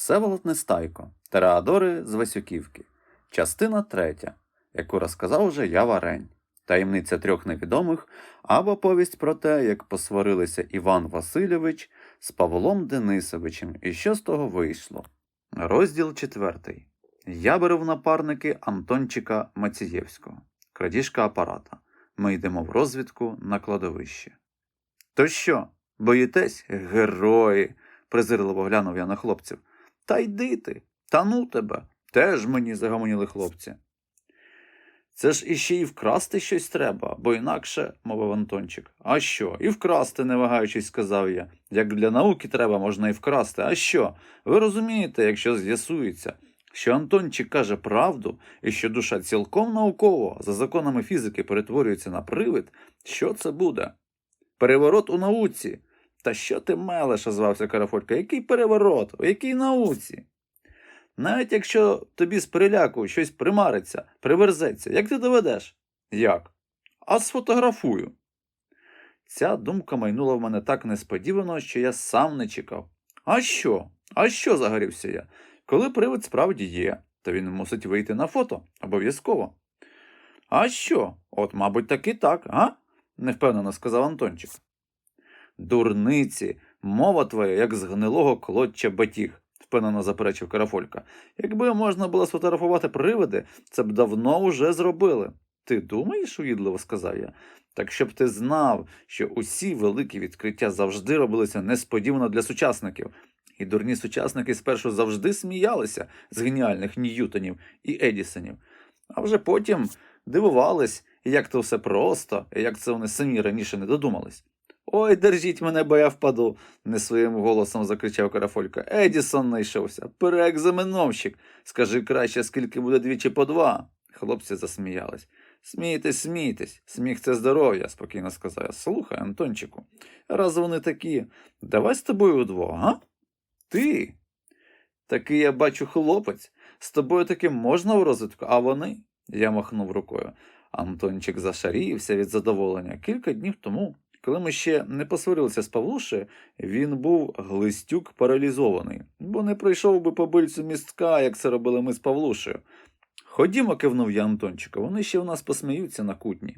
Всеволод Нестайко, Тереадори з Васюківки, частина третя, яку розказав вже я Варень, таємниця трьох невідомих або повість про те, як посварилися Іван Васильович з Павлом Денисовичем, і що з того вийшло. Розділ четвертий. Я беру в напарники Антончика Мацієвського, крадіжка апарата. Ми йдемо в розвідку на кладовище. То що, боїтесь, герої? презирливо глянув я на хлопців. Та йди ти, та ну тебе, теж мені загомоніли хлопці. Це ж іще й вкрасти щось треба, бо інакше, мовив Антончик. А що? І вкрасти, не вагаючись, сказав я. Як для науки треба, можна і вкрасти. А що? Ви розумієте, якщо з'ясується, що Антончик каже правду, і що душа цілком науково за законами фізики перетворюється на привид, що це буде? Переворот у науці. Та що ти мелеш, озвався Карафолька. Який переворот? У якій науці? Навіть якщо тобі з переляку щось примариться, приверзеться, як ти доведеш? Як? А сфотографую. Ця думка майнула в мене так несподівано, що я сам не чекав. А що? А що? загорівся я. Коли привид справді є, то він мусить вийти на фото обов'язково. А що? От, мабуть, таки так, а? невпевнено сказав Антончик. Дурниці, мова твоя, як з гнилого клоччя батіг, впевнено заперечив Карафолька. Якби можна було сфотографувати привиди, це б давно уже зробили. Ти думаєш, уїдливо сказав я. Так щоб ти знав, що усі великі відкриття завжди робилися несподівано для сучасників. І дурні сучасники спершу завжди сміялися з геніальних Ньютонів і Едісонів, а вже потім дивувались, як то все просто, і як це вони самі раніше не додумались. Ой, держіть мене, бо я впаду, не своїм голосом закричав Карафолька. Едісон знайшовся, переекзаменовщик. Скажи краще, скільки буде двічі по два. Хлопці засміялись. Смійтесь, смійтесь, сміх це здоров'я, спокійно сказав я. Слухай, Антончику, раз вони такі, давай з тобою удвох, га? Ти? Такий я бачу хлопець. З тобою таки можна в розвитку, а вони? Я махнув рукою. Антончик зашарівся від задоволення. Кілька днів тому, коли ми ще не посварилися з Павлушею, він був глистюк паралізований, бо не пройшов би по бильцю містка, як це робили ми з Павлушею. Ходімо, кивнув я Антончика, вони ще в нас посміються на кутні.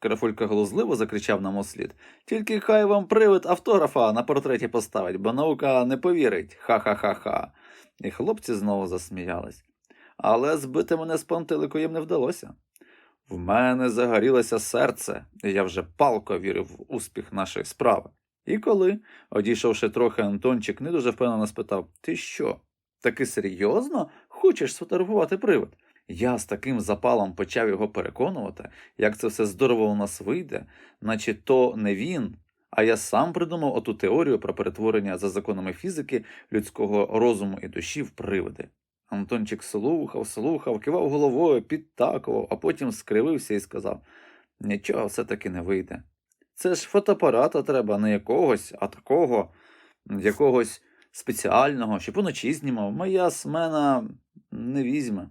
Карафолька глузливо закричав нам услід. Тільки хай вам привид автографа на портреті поставить, бо наука не повірить. Ха-ха-ха-ха. І хлопці знову засміялись. Але збити мене з пантелику їм не вдалося. В мене загорілося серце, і я вже палко вірив в успіх нашої справи. І коли, одійшовши трохи, Антончик не дуже впевнено спитав: Ти що, таки серйозно хочеш сфотографувати привид? Я з таким запалом почав його переконувати, як це все здорово у нас вийде, наче то не він, а я сам придумав оту теорію про перетворення за законами фізики людського розуму і душі в привиди. Антончик слухав, слухав, кивав головою, підтакував, а потім скривився і сказав нічого все-таки не вийде. Це ж фотоапарата треба не якогось, а такого, якогось спеціального, щоб уночі знімав. Моя смена не візьме.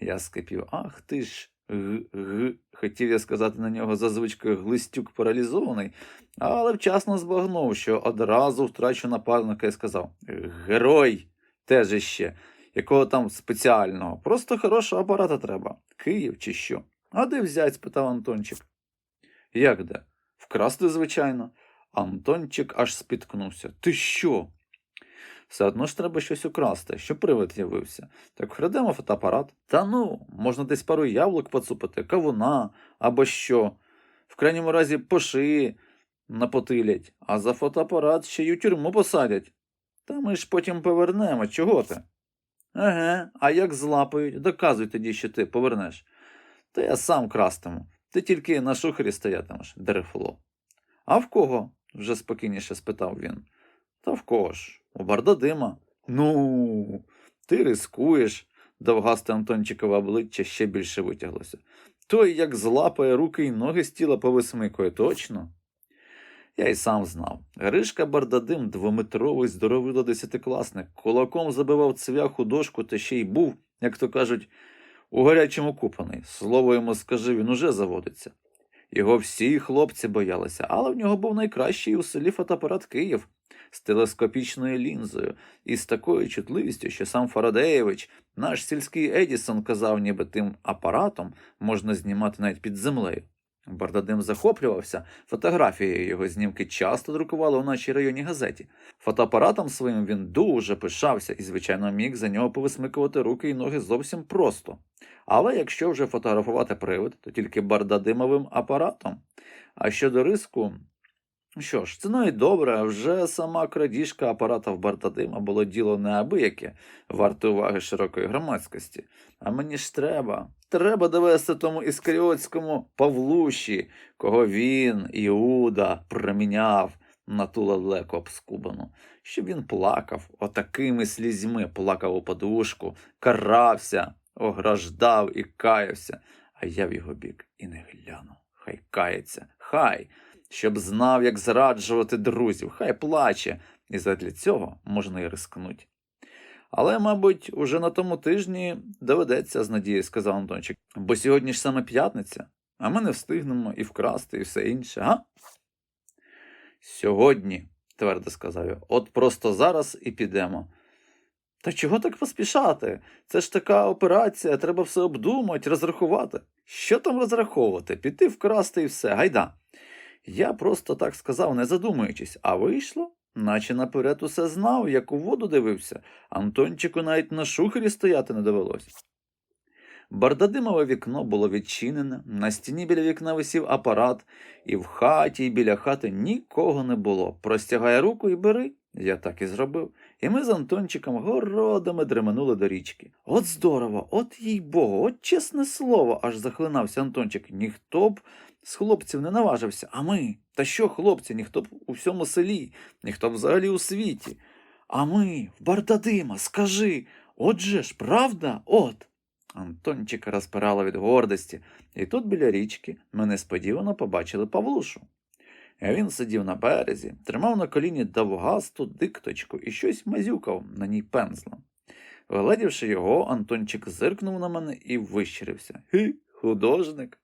Я скипів, ах ти ж. Г, г, хотів я сказати на нього за глистюк паралізований, але вчасно збагнув, що одразу втрачу напарника і сказав Герой теж іще, якого там спеціального, просто хорошого апарата треба. Київ чи що? А де взять? спитав Антончик. Як де? Вкрасти, звичайно. Антончик аж спіткнувся. Ти що? Все одно ж треба щось украсти, щоб привид явився. Так вкрадемо фотоапарат. Та ну, можна десь пару яблук поцупити, кавуна або що. В крайньому разі по шиї напотилять, а за фотоапарат ще й у тюрму посадять. Та ми ж потім повернемо, чого ти? Еге, а як злапають, доказуй тоді, що ти повернеш. Та я сам крастиму. Ти тільки на шухері стоятимеш, дерефло. А в кого? вже спокійніше спитав він. Та в кого ж? У Бардадима. Ну, ти рискуєш. Довгасте Антончикове обличчя ще більше витяглося. Той, як злапає руки й ноги з тіла повисмикує, точно. Я й сам знав. Гришка Бардадим, двометровий здоровило десятикласник, кулаком забивав цвяху дошку та ще й був, як то кажуть, у гарячому купаний. Слово йому скажи, він уже заводиться. Його всі хлопці боялися, але в нього був найкращий у селі фотоапарат Київ. з телескопічною лінзою і з такою чутливістю, що сам Фарадеєвич, наш сільський Едісон, казав, ніби тим апаратом можна знімати навіть під землею. Бардадим захоплювався фотографією. Його знімки часто друкували у нашій районній газеті. Фотоапаратом своїм він дуже пишався і, звичайно, міг за нього повисмикувати руки і ноги зовсім просто. Але якщо вже фотографувати привид, то тільки бардадимовим апаратом. А щодо риску, що ж, це навіть добре, вже сама крадіжка апарата в Бардадима було діло неабияке, варте уваги широкої громадськості. А мені ж треба, треба довести тому іскаріотському Павлуші, кого він, Іуда, проміняв на ту лелеку обскубану, щоб він плакав, отакими слізьми плакав у подушку, карався, ограждав і каявся, а я в його бік і не гляну. Хай кається, хай, щоб знав, як зраджувати друзів, хай плаче, і задля цього можна і рискнуть. Але, мабуть, уже на тому тижні доведеться, з надією сказав Антончик, бо сьогодні ж саме п'ятниця, а ми не встигнемо і вкрасти, і все інше, га? Сьогодні, твердо сказав я, от просто зараз і підемо. Та чого так поспішати? Це ж така операція, треба все обдумати, розрахувати. Що там розраховувати? Піти вкрасти і все, гайда. Я просто так сказав, не задумуючись, а вийшло, наче наперед усе знав, як у воду дивився. Антончику навіть на шухері стояти не довелось. Бардадимове вікно було відчинене, на стіні біля вікна висів апарат, і в хаті, і біля хати нікого не було. Простягай руку і бери. Я так і зробив. І ми з Антончиком городами дременули до річки. От здорово, от їй богу, от чесне слово, аж захлинався Антончик. Ніхто б з хлопців не наважився. А ми? Та що, хлопці, ніхто б у всьому селі, ніхто б взагалі у світі. А ми, в Бардадима, скажи, отже ж, правда? От. Антончика розпирало від гордості, і тут біля річки ми несподівано побачили Павлушу. Він сидів на березі, тримав на коліні довгасту дикточку і щось мазюкав на ній пензлем. Вгледівши його, Антончик зиркнув на мене і вищирився. Хі, художник.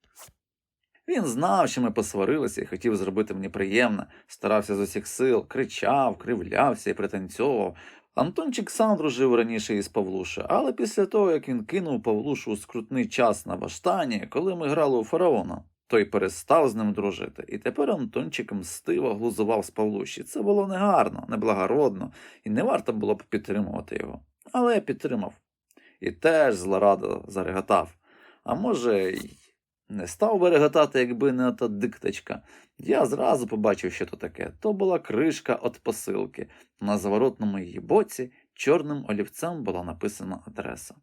Він знав, що ми посварилися і хотів зробити мені приємне, старався з усіх сил, кричав, кривлявся і пританцьовував. Антончик сам дружив раніше із Павлуша, але після того, як він кинув Павлушу у скрутний час на баштані, коли ми грали у фараона, той перестав з ним дружити, і тепер Антончик мстиво глузував з Павлуші. Це було негарно, неблагородно, і не варто було б підтримувати його. Але я підтримав. І теж злорадо зареготав. А може, не став би реготати, якби не ота дикточка. Я зразу побачив, що то таке. То була кришка від посилки. На заворотному її боці чорним олівцем була написана адреса.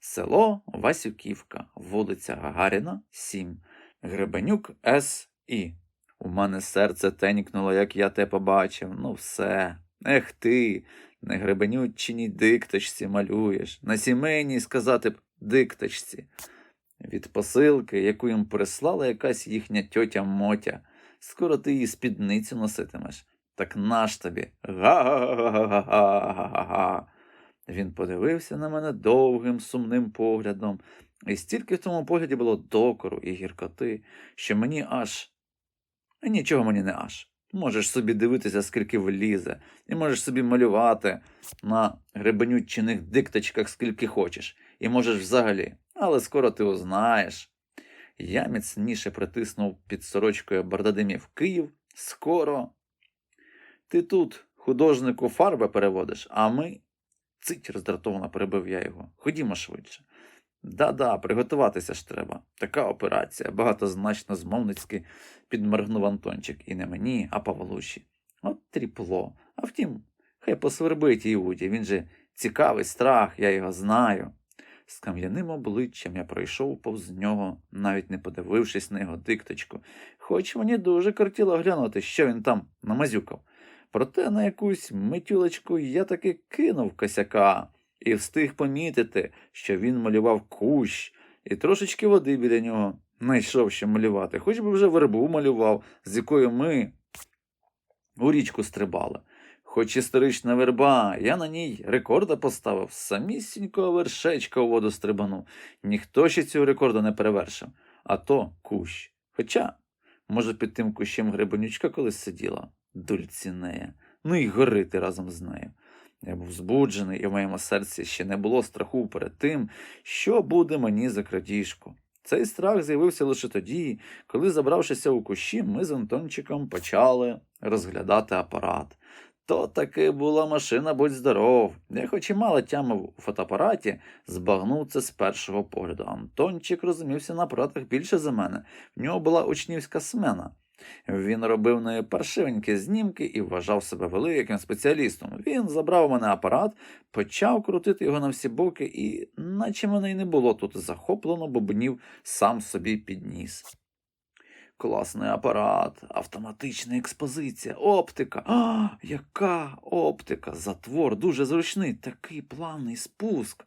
Село Васюківка, вулиця Гагаріна, 7. Гребенюк С.І. У мене серце тенькнуло, як я те побачив. Ну все. Ех ти, не гребенюччиній дикточці малюєш. На сімейній сказати б дикточці. Від посилки, яку їм прислала якась їхня тьотя Мотя. Скоро ти її спідницю носитимеш. Так наш тобі. Га-га-га-га-га-га-га-га. Він подивився на мене довгим сумним поглядом, і стільки в тому погляді було докору і гіркоти, що мені аж. Нічого мені не аж. Можеш собі дивитися, скільки влізе, і можеш собі малювати на гребенючених дикточках, скільки хочеш, і можеш взагалі, але скоро ти узнаєш. Я міцніше притиснув під сорочкою Бардадимів Київ. Скоро. Ти тут, художнику, фарби переводиш, а ми. Цить роздратовано перебив я його. Ходімо швидше. Да-да, приготуватися ж треба. Така операція, багатозначно змовницьки підморгнув Антончик. І не мені, а Павлуші. От тріпло. А втім, хай посвербить Іуді, він же цікавий страх, я його знаю. З кам'яним обличчям я пройшов повз нього, навіть не подивившись на його дикточку, хоч мені дуже кортіло глянути, що він там намазюкав. Проте на якусь митюлечку я таки кинув косяка і встиг помітити, що він малював кущ, і трошечки води біля нього знайшов що малювати, хоч би вже вербу малював, з якою ми у річку стрибали. Хоч історична верба, я на ній рекорда поставив, самісінького вершечка у воду стрибанув. Ніхто ще цього рекорду не перевершив, а то кущ. Хоча, може, під тим кущем грибанючка колись сиділа, дульцінея. ну і горити разом з нею. Я був збуджений, і в моєму серці ще не було страху перед тим, що буде мені за крадіжку. Цей страх з'явився лише тоді, коли, забравшися у кущі, ми з Антончиком почали розглядати апарат. То таки була машина, будь здоров. Я хоч і мало тямив у фотоапараті, збагнув це з першого погляду. Антончик розумівся на апаратах більше за мене. В нього була учнівська смена. Він робив найпаршивенькі знімки і вважав себе великим спеціалістом. Він забрав у мене апарат, почав крутити його на всі боки, і, наче мене й не було тут, захоплено бубнів сам собі підніс. Класний апарат, автоматична експозиція, оптика. А, яка оптика! Затвор дуже зручний, такий плавний спуск.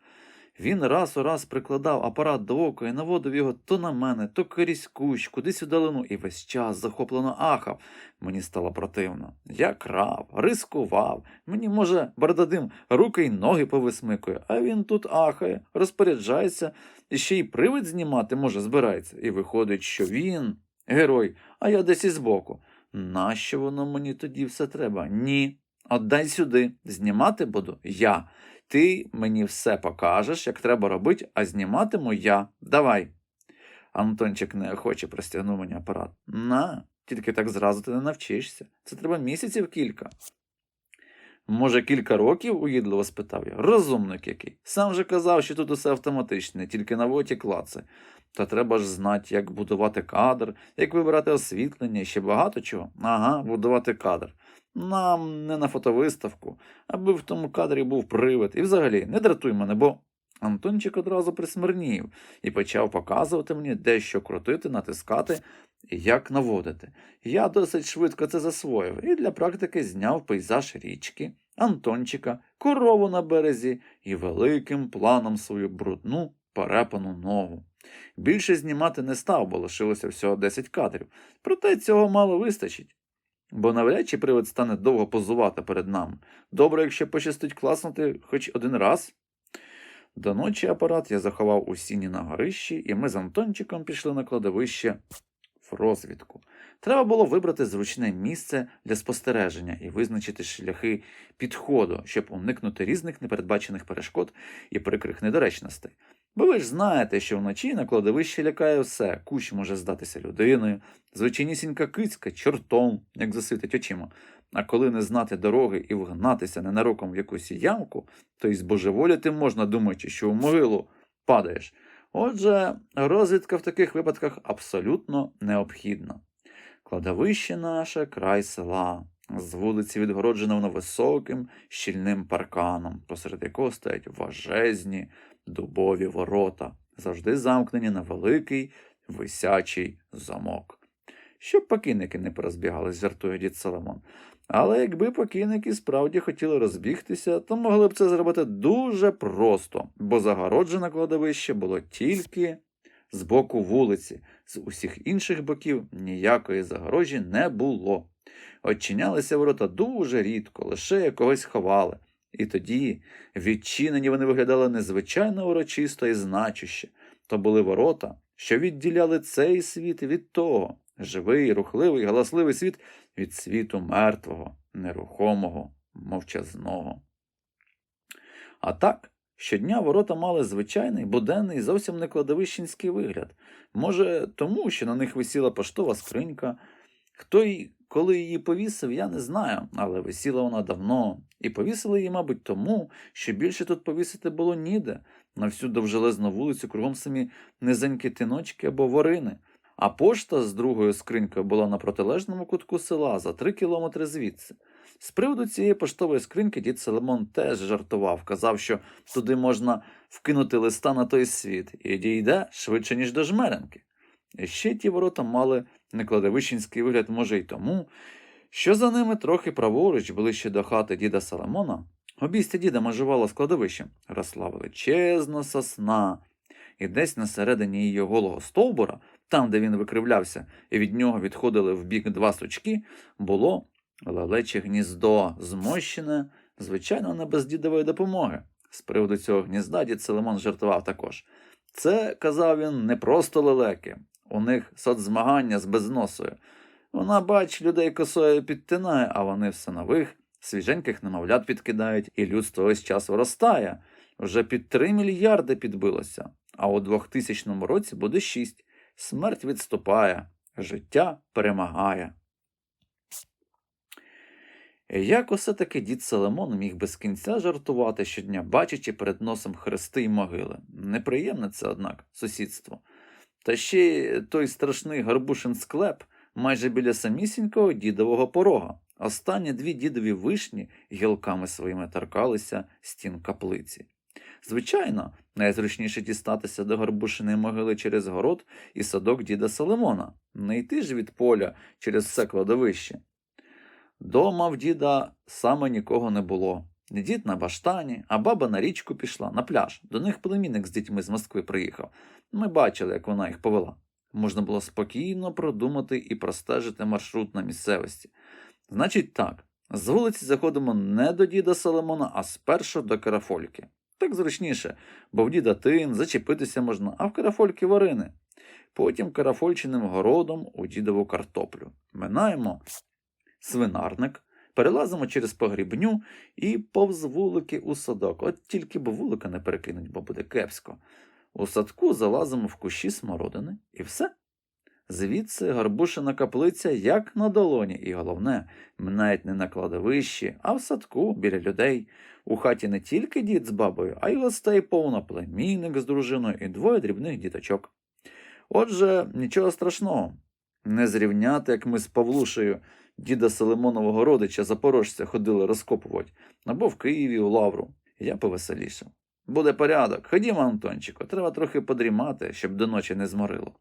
Він раз у раз прикладав апарат до ока і наводив його то на мене, то крізь кущ, кудись у далину, і весь час захоплено ахав. Мені стало противно. Я крав, рискував. Мені, може, бардадим руки й ноги повисмикує, а він тут ахає, розпоряджається, і ще й привид знімати, може, збирається. І виходить, що він герой, а я десь із боку. Нащо воно мені тоді все треба? Ні. Отдай сюди. Знімати буду я. Ти мені все покажеш, як треба робити, а зніматиму я. Давай. Антончик неохоче простягнув мені апарат. На, тільки так зразу ти не навчишся. Це треба місяців кілька. Може, кілька років? уїдливо спитав я. Розумник який. Сам же казав, що тут усе автоматичне, тільки на воті клаци. Та треба ж знати, як будувати кадр, як вибирати освітлення і ще багато чого. Ага, будувати кадр. Нам не на фотовиставку, аби в тому кадрі був привид. І взагалі, не дратуй мене, бо. Антончик одразу присмирнів і почав показувати мені, де що крутити, натискати як наводити. Я досить швидко це засвоїв і для практики зняв пейзаж річки, Антончика, корову на березі і великим планом свою брудну перепану ногу. Більше знімати не став, бо лишилося всього 10 кадрів. Проте цього мало вистачить. Бо навряд чи привид стане довго позувати перед нами. Добре, якщо пощастить класнути хоч один раз. До ночі апарат я заховав у сіні на горищі, і ми з Антончиком пішли на кладовище в розвідку. Треба було вибрати зручне місце для спостереження і визначити шляхи підходу, щоб уникнути різних непередбачених перешкод і прикрих недоречностей. Бо ви ж знаєте, що вночі на кладовищі лякає все, кущ може здатися людиною, звичайнісінька кицька чортом, як засвітить очима. А коли не знати дороги і вгнатися ненароком в якусь ямку, то й збожеволіти можна, думаючи, що в могилу падаєш. Отже, розвідка в таких випадках абсолютно необхідна. Кладовище наше край села. З вулиці відгороджено воно високим щільним парканом, посеред якого стоять важезні дубові ворота, завжди замкнені на великий висячий замок. Щоб покійники не порозбігались, жартує дід Соломон. Але якби покійники справді хотіли розбігтися, то могли б це зробити дуже просто, бо загороджене кладовище було тільки з боку вулиці, з усіх інших боків ніякої загорожі не було. Очинялися ворота дуже рідко, лише якогось ховали. І тоді відчинені вони виглядали незвичайно урочисто і значуще. То були ворота, що відділяли цей світ від того, живий, рухливий, галасливий світ від світу мертвого, нерухомого, мовчазного. А так, щодня ворота мали звичайний, буденний, зовсім не кладовищенський вигляд. Може, тому, що на них висіла поштова скринька. Хто й коли її повісив, я не знаю, але висіла вона давно, і повісили її, мабуть, тому, що більше тут повісити було ніде. На всю довжелезну вулицю кругом самі низенькі тиночки або ворини. А пошта з другою скринькою була на протилежному кутку села за три кілометри звідси. З приводу цієї поштової скриньки дід Соломон теж жартував, казав, що туди можна вкинути листа на той світ і дійде швидше, ніж до жмеренки. І ще ті ворота мали некладовищенський вигляд, може, й тому, що за ними трохи праворуч, ближче до хати діда Соломона, обійстя діда межувало з кладовищем, росла величезна сосна, і десь на середині її голого стовбура, там, де він викривлявся, і від нього відходили в бік два сучки, було лелече гніздо, змощене, звичайно, не без дідової допомоги. З приводу цього гнізда дід Соломон жартував також. Це, казав він, не просто лелеки, у них соцзмагання з безносою. Вона, бач, людей косою підтинає, а вони все нових, Свіженьких немовлят підкидають, і людство весь час виростає. Вже під 3 мільярди підбилося, а у 2000 році буде 6. Смерть відступає, життя перемагає. Як усе таки дід Соломон міг без кінця жартувати щодня, бачачи перед носом хрести й могили. Неприємне це, однак, сусідство. Та ще той страшний Гарбушин склеп майже біля самісінького дідового порога. Останні дві дідові вишні гілками своїми торкалися стін каплиці. Звичайно, найзручніше дістатися до Гарбушиної могили через город і садок діда Соломона, не йти ж від поля через все кладовище. Дома в діда саме нікого не було. Дід на баштані, а баба на річку пішла, на пляж. До них племінник з дітьми з Москви приїхав. Ми бачили, як вона їх повела. Можна було спокійно продумати і простежити маршрут на місцевості. Значить так, з вулиці заходимо не до діда Соломона, а спершу до карафольки. Так зручніше, бо в діда тин зачепитися можна, а в карафольки варини. Потім карафольчиним городом у дідову картоплю. Минаємо свинарник, перелазимо через погрібню і повз вулики у садок. От тільки б вулика не перекинуть, бо буде кепсько. У садку залазимо в кущі смородини і все. Звідси гарбушина каплиця як на долоні, і головне, навіть не на кладовищі, а в садку біля людей. У хаті не тільки дід з бабою, а й гостей повно племінник з дружиною і двоє дрібних діточок. Отже, нічого страшного. Не зрівняти, як ми з Павлушею, діда Соломонового родича запорожця ходили розкопувати, або в Києві у Лавру. Я повеселішав. Буде порядок. Ходімо, Антончику, треба трохи подрімати, щоб до ночі не зморило.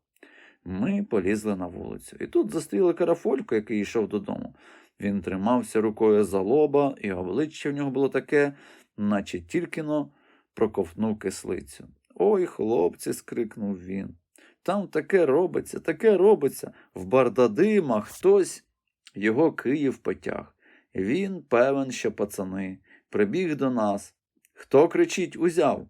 Ми полізли на вулицю, і тут зустріли карафольку, який йшов додому. Він тримався рукою за лоба, і обличчя в нього було таке, наче тільки но проковтнув кислицю. Ой, хлопці, скрикнув він. Там таке робиться, таке робиться. В Бардадима хтось його Київ потяг. Він певен, що пацани. Прибіг до нас. Хто кричить, узяв?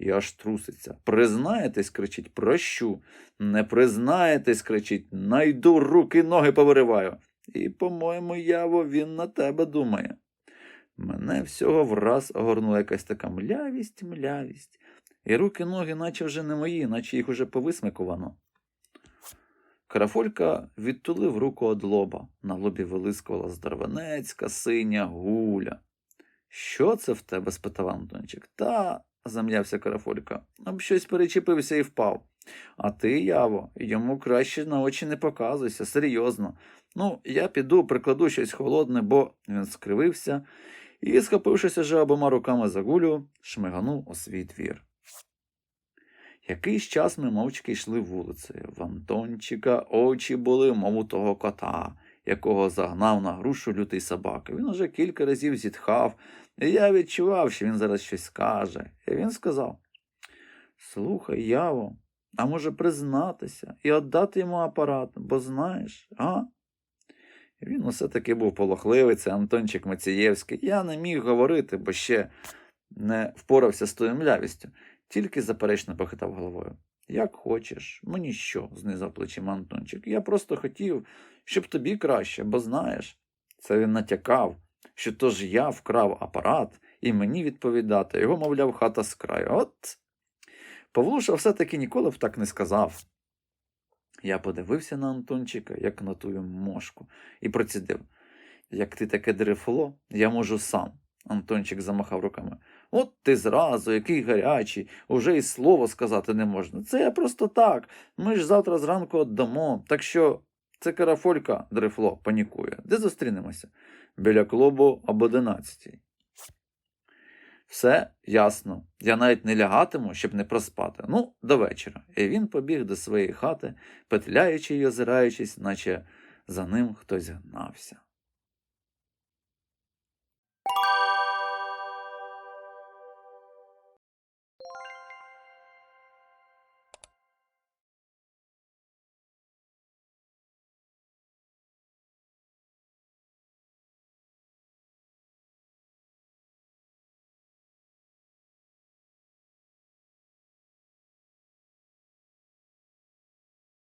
І аж труситься. Признаєтесь, кричить, прощу. Не признаєтесь, кричить, найду руки ноги повириваю. І, по-моєму, яво, він на тебе думає. Мене всього враз огорнула якась така млявість, млявість. І руки ноги, наче вже не мої, наче їх уже повисмикувано. Карафолька відтулив руку од лоба. На лобі вилискувала здорванецька синя гуля. Що це в тебе? спитав Антончик. Та, зам'явся Карафолька, об щось перечепився і впав. А ти, Яво, йому краще на очі не показуйся, серйозно. Ну, я піду, прикладу щось холодне, бо він скривився і, схопившись уже обома руками за гулю, шмиганув у свій двір. Якийсь час ми мовчки йшли вулицею. В Антончика очі були, мов у того кота, якого загнав на грушу лютий собака. Він уже кілька разів зітхав, і я відчував, що він зараз щось скаже. І він сказав: Слухай, Яво, а може признатися і віддати йому апарат, бо знаєш, а? І Він усе таки був полохливий, це Антончик Мацієвський. Я не міг говорити, бо ще не впорався з тою млявістю, тільки заперечно похитав головою. Як хочеш, мені що, знизав плечима Антончик. Я просто хотів, щоб тобі краще, бо знаєш, це він натякав, що то ж я вкрав апарат і мені відповідати. Його, мовляв, хата з краю. От. Павлуша все-таки ніколи б так не сказав. Я подивився на Антончика, як на тую мошку, і процідив. Як ти таке дрефло, я можу сам. Антончик замахав руками. От ти зразу, який гарячий, уже й слово сказати не можна. Це я просто так. Ми ж завтра зранку віддамо. Так що це карафолька дрефло панікує. Де зустрінемося? Біля клубу об одинадцятій. Все ясно. Я навіть не лягатиму, щоб не проспати. Ну, до вечора. І він побіг до своєї хати, петляючи й озираючись, наче за ним хтось гнався.